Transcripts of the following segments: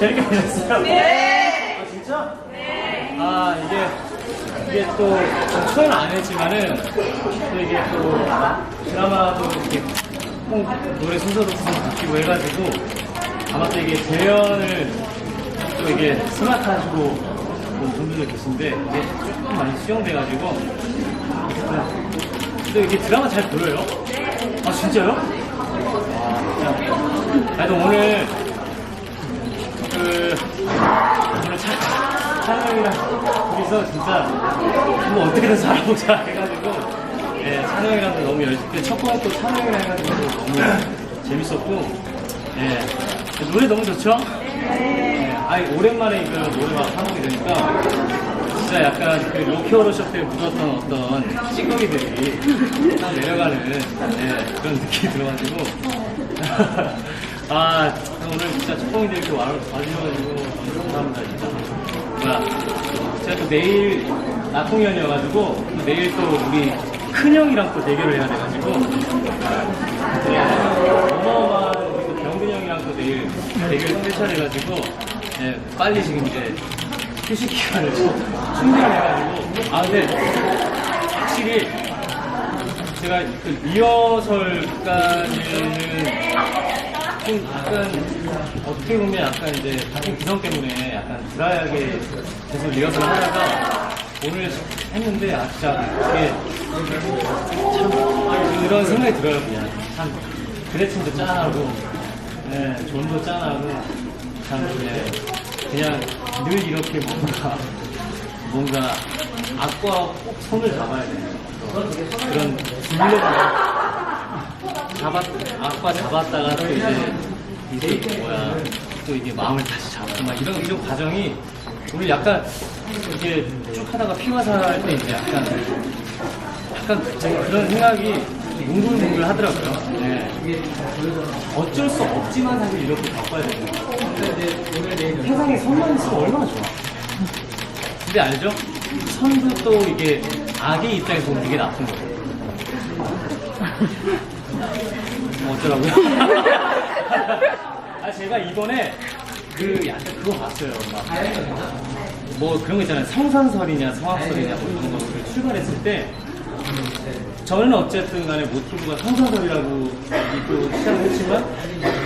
재밌게 보셨어요? 네. 아, 진짜? 네. 아, 이게, 이게 또, 초연 안 했지만은, 또 이게 또, 드라마도 이렇게, 꼭 노래 순서도 좀 바뀌고 해가지고, 아마 또 이게 재연을 또 이게 스마트하시고 온 분들도 계신데, 이게 조금 많이 수용돼가지고, 또, 또 이게 드라마 잘 보여요? 아, 진짜요? 와, 진짜. 나도 오늘, 그 오늘 차, 찬영이랑 둘이서 진짜 뭐 어떻게든 살아보자 해가지고 예, 찬영이랑도 너무 열심히 첫 번째 또 찬영이랑 해가지고 너무 재밌었고 예, 노래 너무 좋죠? 예, 아니 오랜만에 그 노래가 하게 되니까 진짜 약간 그 로키오로 쇼트에 묻었던 어떤 찌꺼기들이 딱 내려가는 예, 그런 느낌이 들어가지고. 아 오늘 진짜 첫공이들 이렇게 와, 와주셔가지고 너무 감사합니다 진짜 뭐야 제가 또 내일 나통연이어가지고 또 내일 또 우리 큰형이랑 또 대결을 해야 돼가지고. 네, 어마어마한 우리 또 병근 형이랑 또 내일 대결 펼쳐야 돼가지고 네, 빨리 지금 이제 휴식 기간을 좀 충전을 해가지고. 아 근데 확실히 제가 그 리허설까지는 좀 약간 어떻게 보면 약간 이제 같은 기성 때문에 약간 드라이하게 계속 리허설 하다가 오늘 했는데 아 진짜 이게 참 이런 생각이 들어요 그냥. 참 그레친도 짠하고 네, 존도 짠하고 참 그냥 그냥 늘 이렇게 뭔가 뭔가 악과 꼭 손을 잡아야 돼요. 그런 굴레가 잡았, 아빠 잡았다가 또 이제, 이제 뭐야, 또 이게 마음을 다시 잡고 막 이런, 이런 과정이 오늘 약간 이게 쭉 하다가 피마사 할 때 이제 약간, 약간 그- 그런 생각이 뭉글뭉글 하더라고요. 네. 어쩔 수 없지만 사실 이렇게 바꿔야 되는 거예요. 세상에 선만 있으면 얼마나 좋아. 근데 알죠? 선도 또 이게 악의 입장에서 보면 되게 나쁜 거예요. 뭐 어쩌라고요? 아 제가 이번에 그 약간 그거 봤어요. 막 뭐 그런 거 있잖아요. 성선설이냐 성악설이냐 뭐 이런 거를 출발했을 때 저는 어쨌든 간에 모티브가 성선설이라고 입고 시작을 했지만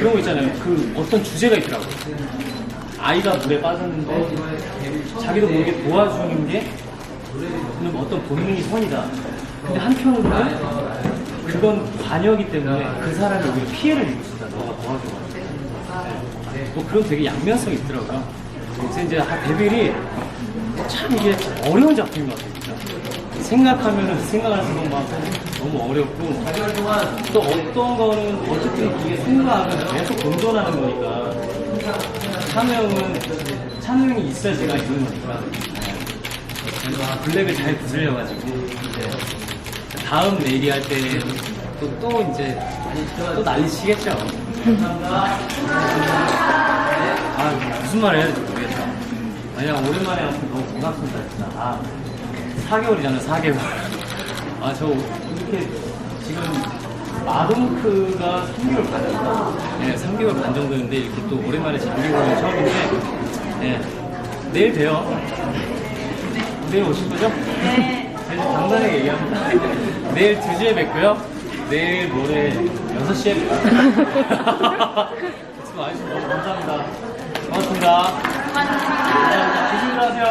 그런 거 있잖아요. 그 어떤 주제가 있더라고요. 아이가 물에 빠졌는데 자기도 모르게 도와주는 게 그는 어떤 본능이 선이다. 근데 한편으로는 그건 관여기 때문에 그 사람이 오히려 피해를 있다. 너가 도와줘가지고. 네. 뭐 그런 되게 양면성이 있더라고요. 그래서 이제 아, 데빌이 참 이게 어려운 작품인 것 같아요. 생각하면은 생각할수록 막 너무 어렵고 또 어떤 거는 어쨌든 이게 생각하면 계속 공존하는 거니까 찬우 형은 찬우 형이 있어야 제가 있는 거니까 네. 그래서 아, 블랙을 잘 구슬려가지고 이제 다음 내리 할때또 또 이제 또 난리 치겠죠. 아 무슨 말 해야 될지 모르겠다. 그냥 오랜만에 하면 너무 고맙습니다 진짜. 아 4개월이잖아요 4개월. 아 저 이렇게 지금 마동크가 3개월 반 정도. 네 3개월 반 정도인데 이렇게 또 오랜만에 장기 공연 처음인데 네, 내일 봬요. 내일 오실 거죠? 네. 당당하게 얘기합니다. 내일 2시에 뵙고요. 내일 모레 6시에 뵙고요. 수고 많으십니다. 너무 감사합니다. 고맙습니다. 감사합니다. 조심들 하세요.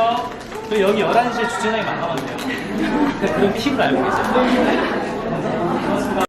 저 여기 11시에 주차장이 많아가지고요. 그런 팁을 알고 계세요. 고맙습니다.